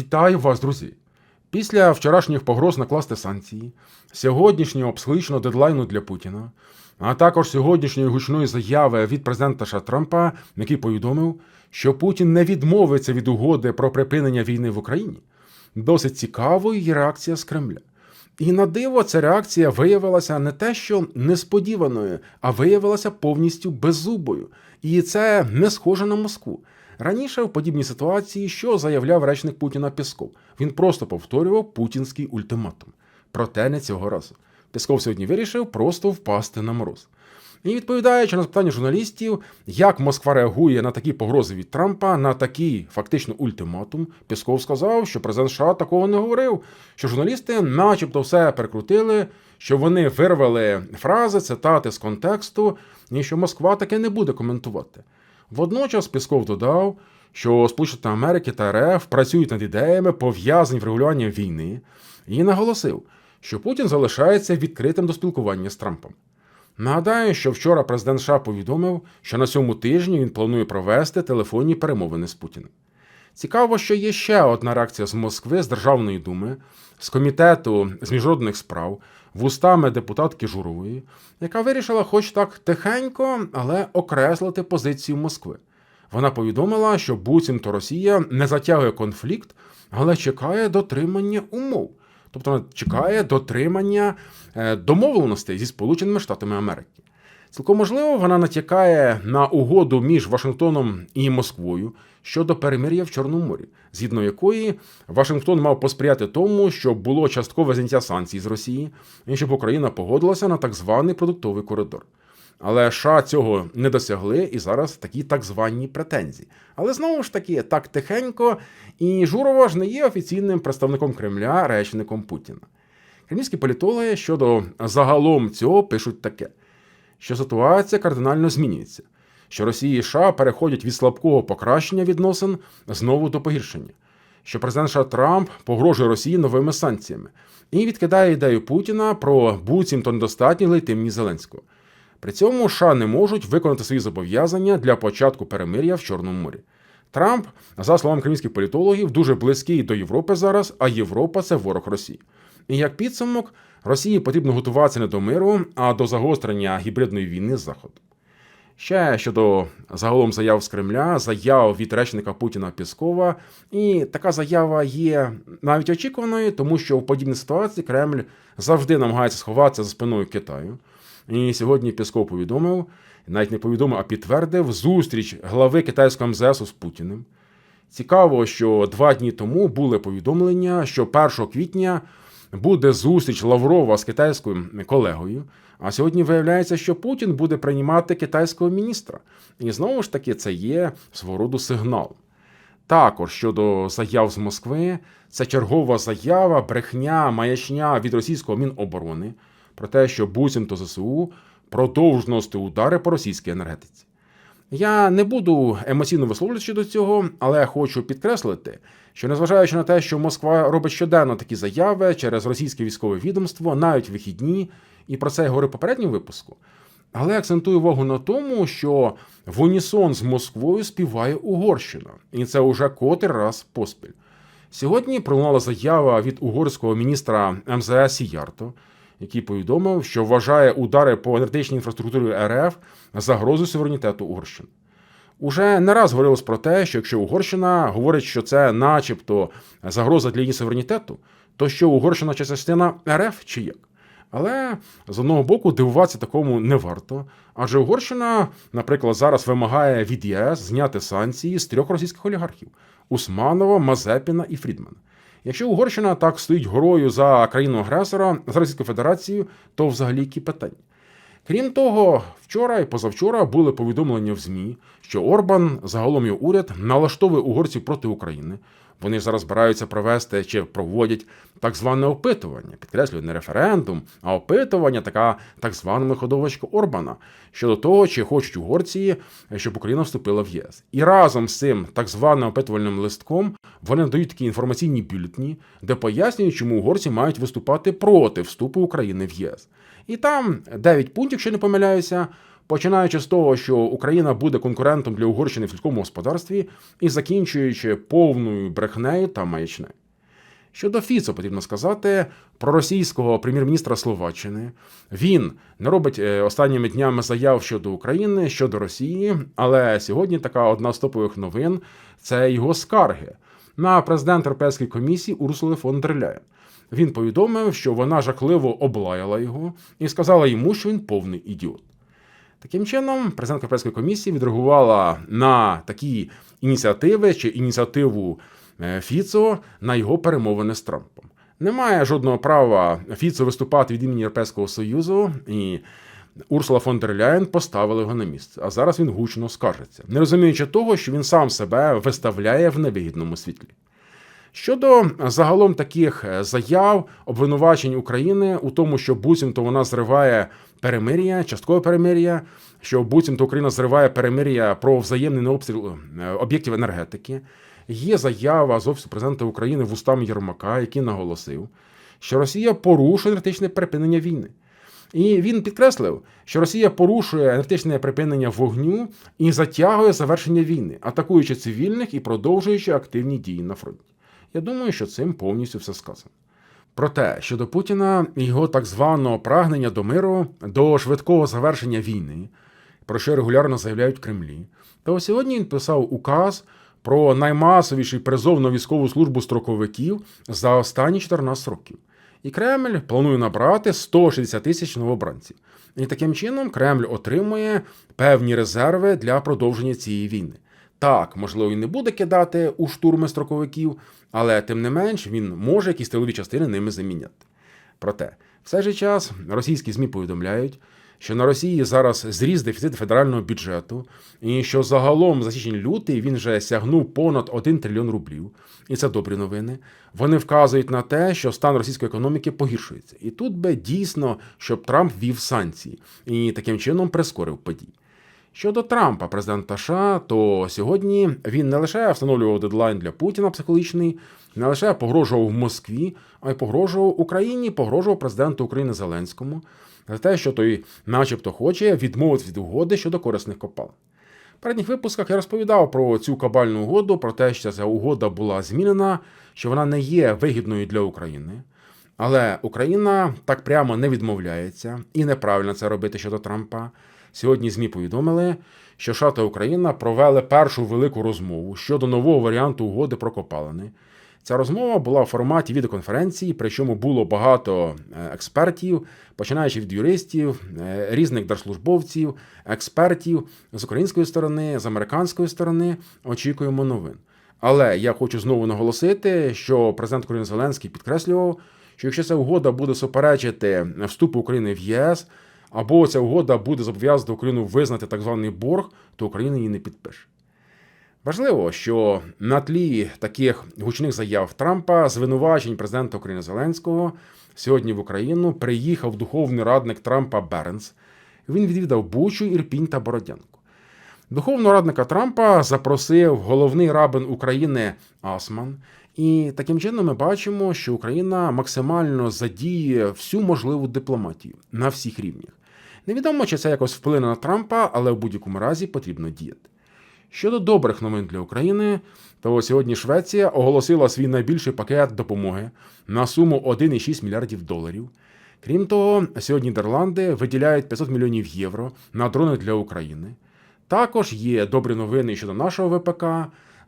Вітаю вас, друзі! Після вчорашніх погроз накласти санкції, сьогоднішнього психологічного дедлайну для Путіна, а також сьогоднішньої гучної заяви від президента США Трампа, який повідомив, що Путін не відмовиться від угоди про припинення війни в Україні, досить цікавою є реакція з Кремля. І на диво, ця реакція виявилася не те, що несподіваною, а виявилася повністю беззубою. І це не схоже на Москву. Раніше в подібній ситуації, що заявляв речник Путіна Пісков, він просто повторював путінський ультиматум. Проте не цього разу. Пісков сьогодні вирішив просто впасти на мороз. І відповідаючи на запитання журналістів, як Москва реагує на такі погрози від Трампа, на такий фактично ультиматум, Пісков сказав, що президент США такого не говорив, що журналісти, начебто, все перекрутили, що вони вирвали фрази, цитати з контексту, і що Москва таке не буде коментувати. Водночас Пісков додав, що Сполучені Америки та РФ працюють над ідеями, пов'язані з врегулюванням війни, і наголосив, що Путін залишається відкритим до спілкування з Трампом. Нагадаю, що вчора президент США повідомив, що на цьому тижні він планує провести телефонні перемовини з Путіним. Цікаво, що є ще одна реакція з Москви, з Державної думи, з комітету з міжнародних справ, вустами депутатки Журової, яка вирішила, хоч так тихенько, але окреслити позицію Москви. Вона повідомила, що буцімто Росія не затягує конфлікт, але чекає дотримання умов. Тобто вона чекає дотримання е, домовленостей зі Сполученими Штатами Америки. Цілком можливо, вона натякає на угоду між Вашингтоном і Москвою щодо перемир'я в Чорному морі, згідно якої Вашингтон мав посприяти тому, щоб було часткове зняття санкцій з Росії, і щоб Україна погодилася на так званий продуктовий коридор. Але США цього не досягли, і зараз такі так звані претензії. Але знову ж таки, так тихенько, і Журова ж не є офіційним представником Кремля, речником Путіна. Кремлівські політологи щодо загалом цього пишуть таке що ситуація кардинально змінюється, що Росія і США переходять від слабкого покращення відносин знову до погіршення, що президент США Трамп погрожує Росії новими санкціями і відкидає ідею Путіна про буцімто недостатні легітимність Зеленського. При цьому США не можуть виконати свої зобов'язання для початку перемир'я в Чорному морі. Трамп, за словами кремлівських політологів, дуже близький до Європи зараз, а Європа це ворог Росії. І як підсумок, Росії потрібно готуватися не до миру, а до загострення гібридної війни з Заходом. Ще щодо загалом заяв з Кремля, заяв від речника Путіна Піскова, і така заява є навіть очікуваною, тому що в подібній ситуації Кремль завжди намагається сховатися за спиною Китаю. І сьогодні Пісков повідомив, навіть не повідомив, а підтвердив зустріч глави китайського МЗС з Путіним. Цікаво, що два дні тому були повідомлення, що 1 квітня буде зустріч Лаврова з китайською колегою. А сьогодні виявляється, що Путін буде приймати китайського міністра. І знову ж таки, це є свого роду сигнал. Також щодо заяв з Москви, це чергова заява, брехня, маячня від російського міноборони про те, що буцімто ЗСУ носити удари по російській енергетиці. Я не буду емоційно висловлюватися до цього, але хочу підкреслити, що незважаючи на те, що Москва робить щоденно такі заяви через російське військове відомство, навіть вихідні, і про це я говорив попередньому випуску. Але акцентую увагу на тому, що в унісон з Москвою співає Угорщина, і це уже котрий раз поспіль. Сьогодні пролунала заява від угорського міністра МЗС Сіярто, який повідомив, що вважає удари по енергетичній інфраструктурі РФ загрозою суверенітету Угорщини. Уже не раз говорилось про те, що якщо Угорщина говорить, що це, начебто, загроза для її суверенітету, то що Угорщина чи частина РФ чи як. Але з одного боку дивуватися такому не варто. Адже Угорщина, наприклад, зараз вимагає від ЄС зняти санкції з трьох російських олігархів: Усманова, Мазепіна і Фрідмана. Якщо Угорщина так стоїть горою за країну агресора за Російською Федерацією, то взагалі які питання. Крім того, вчора і позавчора були повідомлення в ЗМІ, що Орбан, загалом його уряд, налаштовує угорців проти України. Вони зараз збираються провести чи проводять так зване опитування, підкреслюю, не референдум, а опитування, така так звана виходовочка Орбана щодо того, чи хочуть угорці, щоб Україна вступила в ЄС. І разом з цим так званим опитувальним листком вони надають такі інформаційні бюлетні, де пояснюють, чому угорці мають виступати проти вступу України в ЄС. І там 9 пунктів, якщо не помиляюся. починаючи з того, що Україна буде конкурентом для Угорщини в сільському господарстві, і закінчуючи повною брехнею та маячнею. Щодо Фіцо, потрібно сказати, про російського прем'єр-міністра Словаччини. Він не робить е, останніми днями заяв щодо України, щодо Росії, але сьогодні така одна з топових новин це його скарги на президента Європейської комісії Урсули фон дер Ляєн. Він повідомив, що вона жахливо облаяла його і сказала йому, що він повний ідіот. Таким чином, президент Європейської комісії відреагувала на такі ініціативи чи ініціативу е, Фіцо на його перемовини з Трампом. Немає жодного права Фіцо виступати від імені Європейського Союзу, і Урсула фон дер Ляєн поставила його на місце. А зараз він гучно скаржиться, не розуміючи того, що він сам себе виставляє в невигідному світлі. Щодо загалом таких е, заяв, обвинувачень України у тому, що буцімто вона зриває перемир'я, часткове перемир'я, що буцімто Україна зриває перемир'я про взаємний необстріл е, об'єктів енергетики. Є заява з офісу президента України вустами Єрмака, який наголосив, що Росія порушує енергетичне припинення війни. І він підкреслив, що Росія порушує енергетичне припинення вогню і затягує завершення війни, атакуючи цивільних і продовжуючи активні дії на фронті. Я думаю, що цим повністю все сказано. Проте щодо Путіна і його так званого прагнення до миру, до швидкого завершення війни, про що регулярно заявляють Кремлі, то сьогодні він писав указ про наймасовіший призов на військову службу строковиків за останні 14 років. І Кремль планує набрати 160 тисяч новобранців. І таким чином Кремль отримує певні резерви для продовження цієї війни. Так, можливо, і не буде кидати у штурми строковиків, але тим не менш він може якісь тилові частини ними заміняти. Проте, в цей же час російські ЗМІ повідомляють, що на Росії зараз зріс дефіцит федерального бюджету, і що загалом за січень-лютий він вже сягнув понад 1 трильйон рублів. І це добрі новини. Вони вказують на те, що стан російської економіки погіршується. І тут би дійсно, щоб Трамп вів санкції і таким чином прискорив події. Щодо Трампа, президента США, то сьогодні він не лише встановлював дедлайн для Путіна психологічний, не лише погрожував в Москві, а й погрожував Україні, погрожував президенту України Зеленському за те, що той, начебто, хоче відмовити від угоди щодо корисних копалин. В передніх випусках я розповідав про цю кабальну угоду, про те, що ця угода була змінена, що вона не є вигідною для України. Але Україна так прямо не відмовляється і неправильно це робити щодо Трампа. Сьогодні ЗМІ повідомили, що США та Україна провели першу велику розмову щодо нового варіанту угоди про копалини. Ця розмова була в форматі відеоконференції, причому було багато е, експертів, починаючи від юристів, е, різних держслужбовців, експертів з української сторони, з американської сторони. Очікуємо новин. Але я хочу знову наголосити, що президент України Зеленський підкреслював, що якщо ця угода буде суперечити вступу України в ЄС, або ця угода буде зобов'язати Україну визнати так званий борг, то Україна її не підпише. Важливо, що на тлі таких гучних заяв Трампа, звинувачень президента України Зеленського, сьогодні в Україну приїхав духовний радник Трампа Бернс. Він відвідав Бучу, Ірпінь та Бородянку. Духовного радника Трампа запросив головний рабин України Асман. І таким чином ми бачимо, що Україна максимально задіє всю можливу дипломатію на всіх рівнях. Невідомо, чи це якось вплине на Трампа, але в будь-якому разі потрібно діяти. Щодо добрих новин для України, то сьогодні Швеція оголосила свій найбільший пакет допомоги на суму 1,6 мільярдів доларів. Крім того, сьогодні Нідерланди виділяють 500 мільйонів євро на дрони для України. Також є добрі новини щодо нашого ВПК.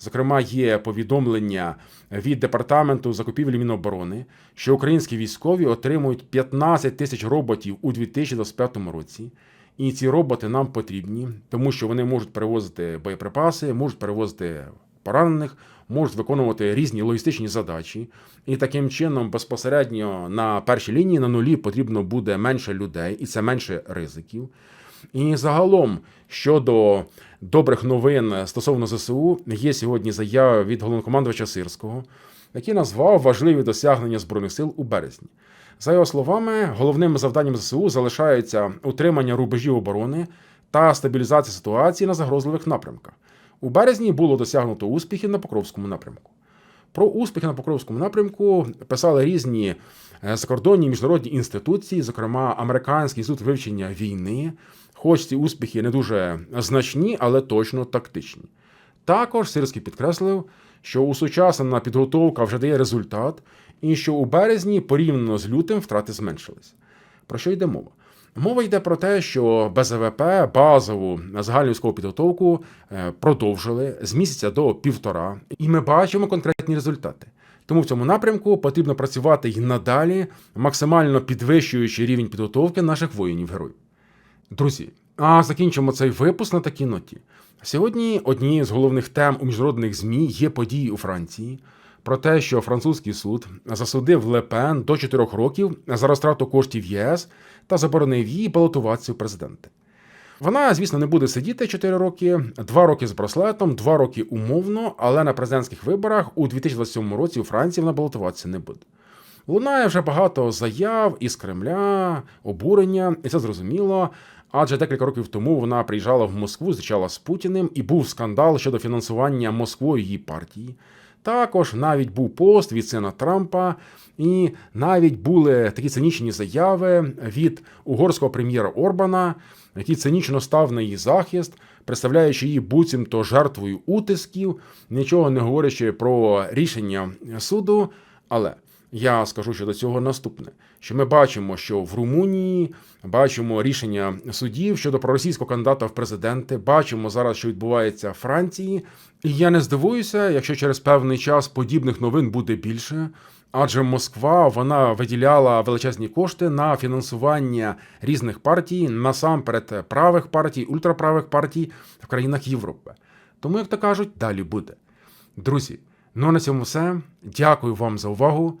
Зокрема, є повідомлення від департаменту закупівлі Міноборони, що українські військові отримують 15 тисяч роботів у 2025 році. І ці роботи нам потрібні, тому що вони можуть перевозити боєприпаси, можуть перевозити поранених, можуть виконувати різні логістичні задачі. І таким чином, безпосередньо на першій лінії на нулі потрібно буде менше людей, і це менше ризиків. І загалом щодо добрих новин стосовно ЗСУ, є сьогодні заява від головнокомандувача Сирського, який назвав важливі досягнення Збройних сил у березні. За його словами, головним завданням ЗСУ залишається утримання рубежів оборони та стабілізація ситуації на загрозливих напрямках. У березні було досягнуто успіхів на Покровському напрямку. Про успіхи на Покровському напрямку писали різні закордонні міжнародні інституції, зокрема Американський інститут вивчення війни, хоч ці успіхи не дуже значні, але точно тактичні. Також Сирський підкреслив, що усучаснена підготовка вже дає результат, і що у березні порівняно з лютим втрати зменшились. Про що йде мова? Мова йде про те, що БЗВП базову загальну військову підготовку е, продовжили з місяця до півтора, і ми бачимо конкретні результати. Тому в цьому напрямку потрібно працювати і надалі, максимально підвищуючи рівень підготовки наших воїнів-героїв. Друзі, а закінчимо цей випуск на такій ноті. Сьогодні однією з головних тем у міжнародних ЗМІ є події у Франції про те, що французький суд засудив Лепен до 4 років за розтрату коштів ЄС та заборонив їй балотуватися в президенти. Вона, звісно, не буде сидіти 4 роки, 2 роки з браслетом, 2 роки умовно, але на президентських виборах у 2027 році у Франції вона балотуватися не буде. Лунає вже багато заяв із Кремля, обурення, і це зрозуміло. Адже декілька років тому вона приїжджала в Москву, зустрічала з Путіним, і був скандал щодо фінансування Москвою її партії. Також навіть був пост від сина Трампа, і навіть були такі цинічні заяви від угорського прем'єра Орбана, який цинічно став на її захист, представляючи її буцімто жертвою утисків, нічого не говорячи про рішення суду. Але я скажу щодо цього наступне: що ми бачимо, що в Румунії бачимо рішення судів щодо проросійського кандидата в президенти. Бачимо зараз, що відбувається в Франції. І я не здивуюся, якщо через певний час подібних новин буде більше. Адже Москва вона виділяла величезні кошти на фінансування різних партій, насамперед правих партій, ультраправих партій в країнах Європи. Тому, як то кажуть, далі буде. Друзі, ну а на цьому все. Дякую вам за увагу.